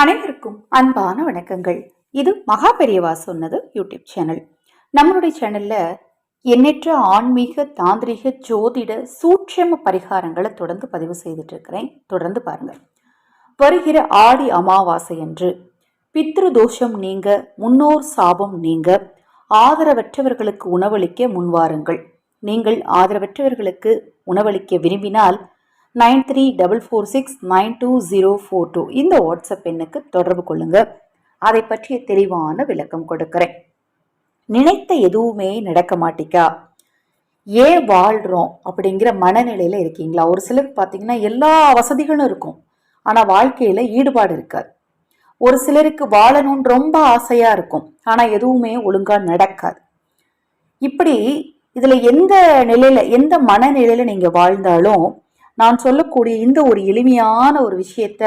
அனைவருக்கும் அன்பான வணக்கங்கள். இது மகா பெரியவா சொன்னது யூடியூப் சேனல். நம்மளுடைய சேனல்ல எண்ணற்ற ஆன்மீக தாந்திரிக ஜோதிட சூட்சம பரிகாரங்களை தொடர்ந்து பதிவு செய்துட்டு இருக்கிறேன் தொடர்ந்து பாருங்க. வருகிற ஆடி அமாவாசை அன்று பித்ரு தோஷம் நீங்க முன்னோர் சாபம் நீங்க ஆதரவற்றவர்களுக்கு உணவளிக்க முன்வாருங்கள். நீங்கள் ஆதரவற்றவர்களுக்கு உணவளிக்க விரும்பினால் nine three double four six nine two zero four two. இந்த வாட்ஸ்அப் எண்ணுக்கு தொடர்பு கொள்ளுங்க. அதை பற்றிய தெளிவான விளக்கம் கொடுக்கிறேன். நினைத்த எதுவுமே நடக்க மாட்டிக்கா. ஏன் வாழ்கிறோம் அப்படிங்கிற மனநிலையில் இருக்கீங்களா? ஒரு சிலருக்கு பார்த்தீங்கன்னா எல்லா வசதிகளும் இருக்கும். ஆனால் வாழ்க்கையில் ஈடுபாடு இருக்காது. ஒரு சிலருக்கு வாழணும்னு ரொம்ப ஆசையாக இருக்கும். ஆனால் எதுவுமே ஒழுங்காக நடக்காது. இப்படி இதில் எந்த நிலையில் எந்த மனநிலையில் நீங்கள் வாழ்ந்தாலும் நான் சொல்லக்கூடிய இந்த ஒரு எளிமையான ஒரு விஷயத்த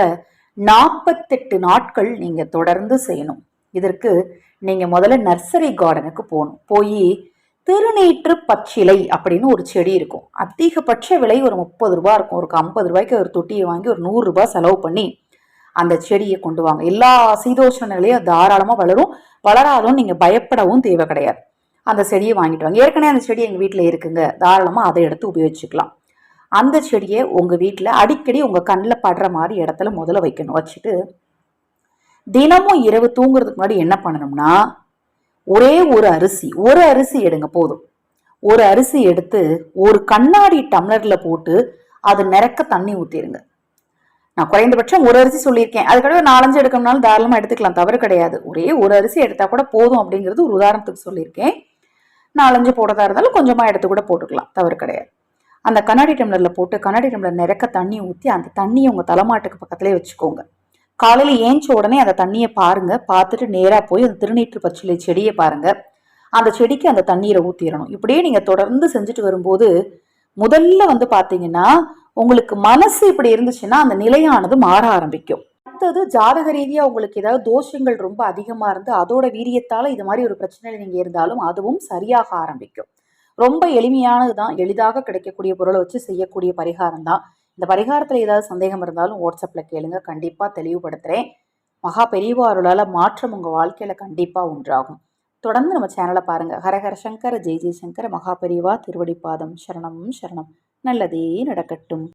நாற்பத்தெட்டு நாட்கள் நீங்கள் தொடர்ந்து செய்யணும். இதற்கு நீங்கள் முதல்ல நர்சரி கார்டனுக்கு போகணும். போய் திருநீற்று பச்சிலை அப்படின்னு ஒரு செடி இருக்கும். அதிகபட்ச விலை ஒரு முப்பது ரூபா இருக்கும். ஒரு ஐம்பது ரூபாய்க்கு ஒரு தொட்டியை வாங்கி ஒரு நூறுரூபா செலவு பண்ணி அந்த செடியை கொண்டு வாங்க. எல்லா சீதோஷ்ண நிலையும் தாராளமாக வளரும். வளராதும் நீங்கள் பயப்படவும் தேவை கிடையாது. அந்த செடியை வாங்கிட்டு வாங்க. ஏற்கனவே அந்த செடி எங்கள் வீட்டில் இருக்குங்க. தாராளமாக அதை எடுத்து உபயோகிச்சுக்கலாம். அந்த செடியை உங்கள் வீட்டில் அடிக்கடி உங்கள் கண்ணில் படுற மாதிரி இடத்துல முதல்ல வைக்கணும். வச்சுட்டு தினமும் இரவு தூங்குறதுக்கு முன்னாடி என்ன பண்ணணும்னா ஒரே ஒரு அரிசி ஒரு அரிசி எடுங்க போதும். ஒரு அரிசி எடுத்து ஒரு கண்ணாடி டம்ளரில் போட்டு அது நிறக்க தண்ணி ஊற்றிடுங்க நான் குறைந்தபட்சம் ஒரு அரிசி சொல்லியிருக்கேன். அதுக்கடுத்து நாலஞ்சு எடுக்கணும்னாலும் தாராளமாக எடுத்துக்கலாம். தவறு கிடையாது. ஒரே ஒரு அரிசி எடுத்தால் கூட போதும் அப்படிங்கிறது ஒரு உதாரணத்துக்கு சொல்லியிருக்கேன். நாலஞ்சு போடுறதா இருந்தாலும் கொஞ்சமாக எடுத்து கூட போட்டுக்கலாம். தவறு கிடையாது. அந்த கண்ணாடி டம்ளரில் போட்டு கண்ணாடி டம்ளர் நிறக்க தண்ணி ஊற்றி அந்த தண்ணியை உங்கள் தலைமாட்டுக்கு பக்கத்துலேயே வச்சுக்கோங்க. காலையில் ஏஞ்ச உடனே அந்த தண்ணியை பாருங்க. பார்த்துட்டு நேராக போய் அந்த திருநீற்று பச்சிலை செடியை பாருங்க. அந்த செடிக்கு அந்த தண்ணீரை ஊற்றிடணும் இப்படியே நீங்கள் தொடர்ந்து செஞ்சுட்டு வரும்போது முதல்ல வந்து பார்த்தீங்கன்னா உங்களுக்கு மனசு இப்படி இருந்துச்சுன்னா அந்த நிலையானது மாற ஆரம்பிக்கும். அடுத்தது ஜாதக ரீதியாக உங்களுக்கு ஏதாவது தோஷங்கள் ரொம்ப அதிகமாக இருந்து அதோட வீரியத்தால் இது மாதிரி ஒரு பிரச்சனையில் நீங்கள் இருந்தாலும் அதுவும் சரியாக ஆரம்பிக்கும். ரொம்ப எளிமையானது தான் எளிதாக கிடைக்கக்கூடிய பொருளை வச்சு செய்யக்கூடிய பரிகாரம் தான் இந்த பரிகாரத்தில் ஏதாவது சந்தேகம் இருந்தாலும் வாட்ஸ்அப்பில் கேளுங்க. கண்டிப்பாக தெளிவுபடுத்துகிறேன் மகா பெரியவாருளால் மாற்றம் உங்கள் வாழ்க்கையில் கண்டிப்பாக உண்டாகும். தொடர்ந்து நம்ம சேனலை பாருங்கள் ஹரஹர சங்கர ஜெய் ஜெய்சங்கர மகா பெரியவா திருவடிப்பாதம் சரணம் சரணம். நல்லதே நடக்கட்டும்.